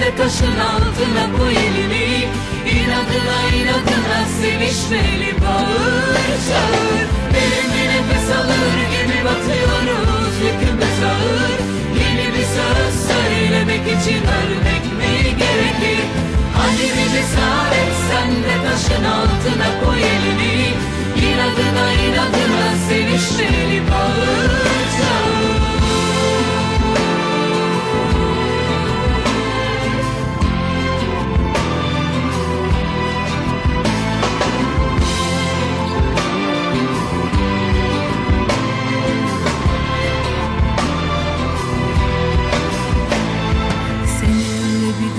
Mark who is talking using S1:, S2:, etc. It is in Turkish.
S1: de taşın altına koy elini. İnadına inadına sevişmeli bağır